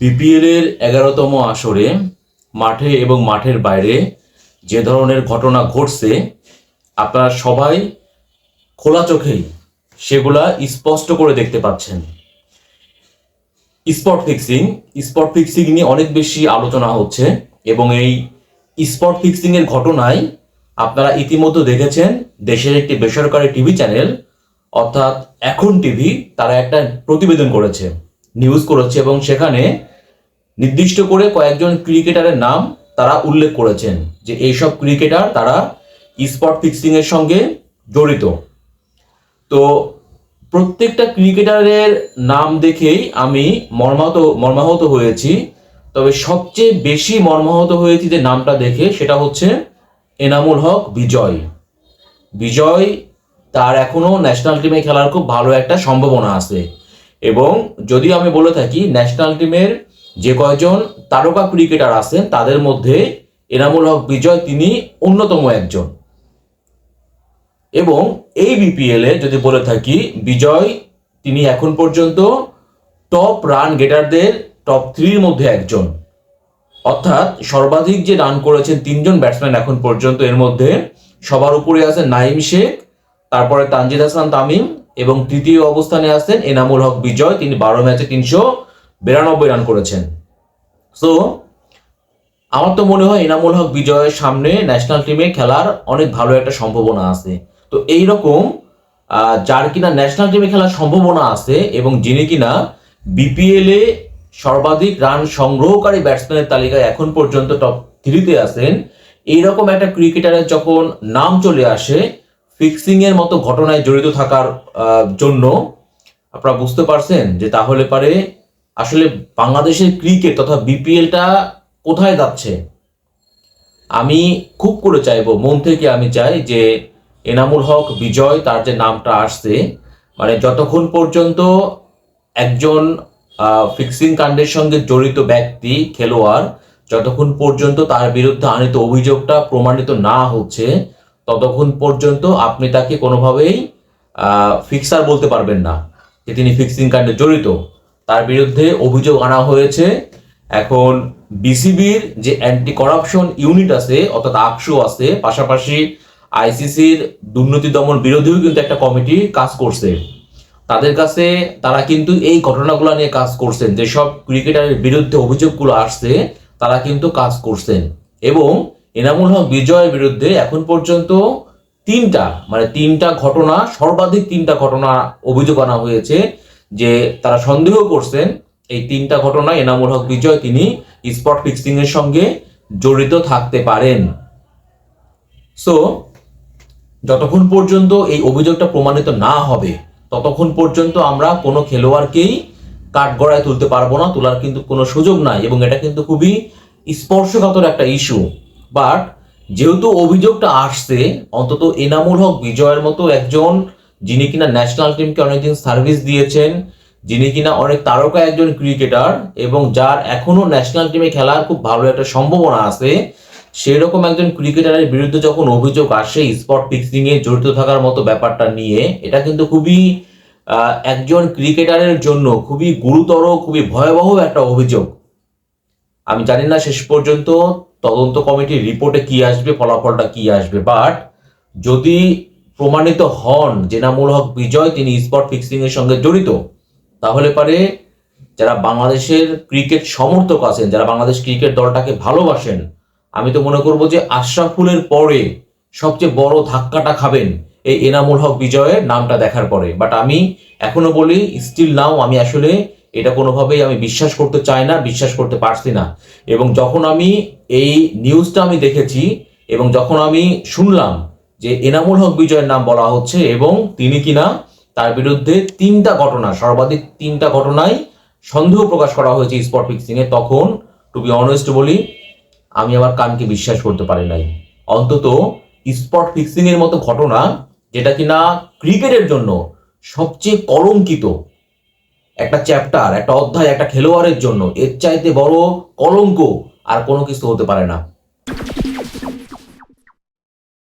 BPL এর এগারোতম আসরে মাঠে এবং মাঠের বাইরে যে ধরনের ঘটনা ঘটছে, আপনারা সবাই খোলা চোখেই সেগুলা স্পষ্ট করে দেখতে পাচ্ছেন। স্পট ফিক্সিং স্পট ফিক্সিং নিয়ে অনেক বেশি আলোচনা হচ্ছে এবং এই স্পট ফিক্সিং এর ঘটনায় আপনারা ইতিমধ্যে দেখেছেন, দেশের একটি বেসরকারি টিভি চ্যানেল, অর্থাৎ এখন টিভি, তারা একটা প্রতিবেদন করেছে। নিউজ করেছে এবং সেখানে নির্দিষ্ট করে কয়েকজন ক্রিকেটারের নাম তারা উল্লেখ করেছেন যে এইসব ক্রিকেটার তারা স্পট ফিক্সিং এর সঙ্গে জড়িত। তো প্রত্যেকটা ক্রিকেটারের নাম দেখেই আমি মর্মাহত মর্মাহত হয়েছি। তবে সবচেয়ে বেশি মর্মাহত হয়েছি যে নামটা দেখে সেটা হচ্ছে এনামুল হক বিজয়। বিজয় তার এখনও ন্যাশনাল টিমে খেলার খুব ভালো একটা সম্ভাবনা আছে। এবং যদি আমি বলে থাকি ন্যাশনাল টিমের যে কয়জন তারকা ক্রিকেটার আছেন, তাদের মধ্যে এনামুল হক বিজয় তিনি অন্যতম একজন। এবং এই বিপিএল এ যদি বলে থাকি, বিজয় তিনি এখন পর্যন্ত টপ রান গেটারদের টপ থ্রির মধ্যে একজন। অর্থাৎ সর্বাধিক যে রান করেছেন তিনজন ব্যাটসম্যান এখন পর্যন্ত এর মধ্যে সবার উপরে আছেন নাইম শেখ, তারপরে তানজিদ হাসান তামিম এবং তৃতীয় অবস্থানে আছেন এনামুল হক বিজয়। তিনি বারো ম্যাচে তিনশো বিরানব্বই রান করেছেন। সো আমার তো মনে হয় এনামুল হক বিজয়ের সামনে ন্যাশনাল টিমে খেলার অনেক ভালো একটা সম্ভাবনা আছে। তো এই রকম যার কিনা ন্যাশনাল টিমে খেলার সম্ভাবনা আছে এবং যিনি কিনা বিপিএল এ সর্বাধিক রান সংগ্রহকারী ব্যাটসম্যানের তালিকায় এখন পর্যন্ত টপ থ্রিতে আছেন, এইরকম একটা ক্রিকেটারের যখন নাম চলে আসে ফিক্সিং এর মতো ঘটনায় জড়িত থাকার জন্য আপনারা বুঝতে পারছেন যে তাহলে পারে আসলে বাংলাদেশের ক্রিকেট তথা বিপিএলটা কোথায় যাচ্ছে? আমি খুব করে চাইব, মন থেকে আমি চাই যে এনামুল হক, বিজয় তার যে নামটা আসছে মানে যতক্ষণ পর্যন্ত একজন ফিক্সিং কাণ্ডের সঙ্গে জড়িত ব্যক্তি, খেলোয়াড়, যতক্ষণ পর্যন্ত তার বিরুদ্ধে আনিত অভিযোগটা প্রমাণিত না হচ্ছে ততক্ষণ পর্যন্ত আপনি তাকে কোনোভাবেই ফিক্সার বলতে পারবেন না যে তিনি ফিক্সিং কাণ্ডে জড়িত। তার বিরুদ্ধে অভিযোগ আনা হয়েছে। এখন বিসিবির যে অ্যান্টি করাপশন ইউনিট আছে, অর্থাৎ আকশু আছে, পাশাপাশি আইসিসির দুর্নীতি দমন বিরোধীও কিন্তু একটা কমিটি কাজ করছে। তাদের কাছে তারা কিন্তু এই ঘটনাগুলো নিয়ে কাজ করছেন। যেসব ক্রিকেটারের বিরুদ্ধে অভিযোগগুলো আসছে, তারা কিন্তু কাজ করছেন। এবং এনামুল হক বিজয়ের বিরুদ্ধে এখন পর্যন্ত তিনটা মানে তিনটা ঘটনা, সর্বাধিক তিনটা ঘটনা অভিযোগ আনা হয়েছে যে তারা সন্দেহ করছেন। এই তিনটা ঘটনা এনামুল হক বিজয় তিনি স্পট ফিক্সিং এর সঙ্গে জড়িত থাকতে পারেন। সো যতক্ষণ পর্যন্ত এই অভিযোগটা প্রমাণিত না হবে, ততক্ষণ পর্যন্ত আমরা কোনো খেলোয়াড়কেই কাঠগড়ায় তুলতে পারব না, তোলার কিন্তু কোনো সুযোগ নাই এবং এটা কিন্তু খুবই স্পর্শকাতর একটা ইস্যু বাট যেহেতু অভিযোগটা আসছে, অন্তত এনামুল হক বিজয়ের মতো একজন, যিনি কিনা ন্যাশনাল টিমকে অনেকদিন সার্ভিস দিয়েছেন, যিনি কিনা অনেক তারকা একজন ক্রিকেটার এবং যার এখনও ন্যাশনাল টিমে খেলার খুব ভালো একটা সম্ভাবনা আছে, সেরকম একজন ক্রিকেটারের বিরুদ্ধে যখন অভিযোগ আসে স্পট ফিক্সিং এ জড়িত থাকার মতো ব্যাপারটা নিয়ে, এটা কিন্তু খুবই একজন ক্রিকেটারের জন্য খুবই গুরুতর, খুবই ভয়াবহ একটা অভিযোগ। আমি জানি না শেষ পর্যন্ত তদন্ত কমিটির রিপোর্টে কি আসবে, ফলাফলটা কি আসবে বাট যদি প্রমাণিত হন জেনামুল হক বিজয়, তিনি স্পট ফিক্সিং এর সঙ্গে জড়িত, তাহলে পারে যারা বাংলাদেশের ক্রিকেট সমর্থক আছেন, যারা বাংলাদেশ ক্রিকেট দলটাকে ভালোবাসেন, আমি তো মনে করব যে আশরাফুলের পরে সবচেয়ে বড় ধাক্কাটা খাবেন এই এনামুল হক বিজয়ের নামটা দেখার পরে। বাট আমি এখনও বলি স্টিল নাও আমি আসলে এটা কোনোভাবেই আমি বিশ্বাস করতে চাই না, বিশ্বাস করতে পারছি না। এবং যখন আমি এই নিউজটা আমি দেখেছি এবং যখন আমি শুনলাম যে এনামুল হক বিজয়ের নাম বলা হচ্ছে এবং তিনি কিনা তার বিরুদ্ধে তিনটা ঘটনা, সর্বাধিক তিনটা ঘটনায় সন্দেহ প্রকাশ করা হয়েছে স্পট ফিক্সিং এ তখন টু বি অনেস্ট বলি, আমি আমার কানকে বিশ্বাস করতে পারি নাই। অন্তত স্পট ফিক্সিং এর মতো ঘটনা, যেটা কিনা ক্রিকেটের জন্য সবচেয়ে কলঙ্কিত একটা চ্যাপ্টার একটা অধ্যায়, একটা খেলোয়াড়ের জন্য। এর চাইতে বড় কলঙ্ক আর কোনো কিছু হতে পারে না।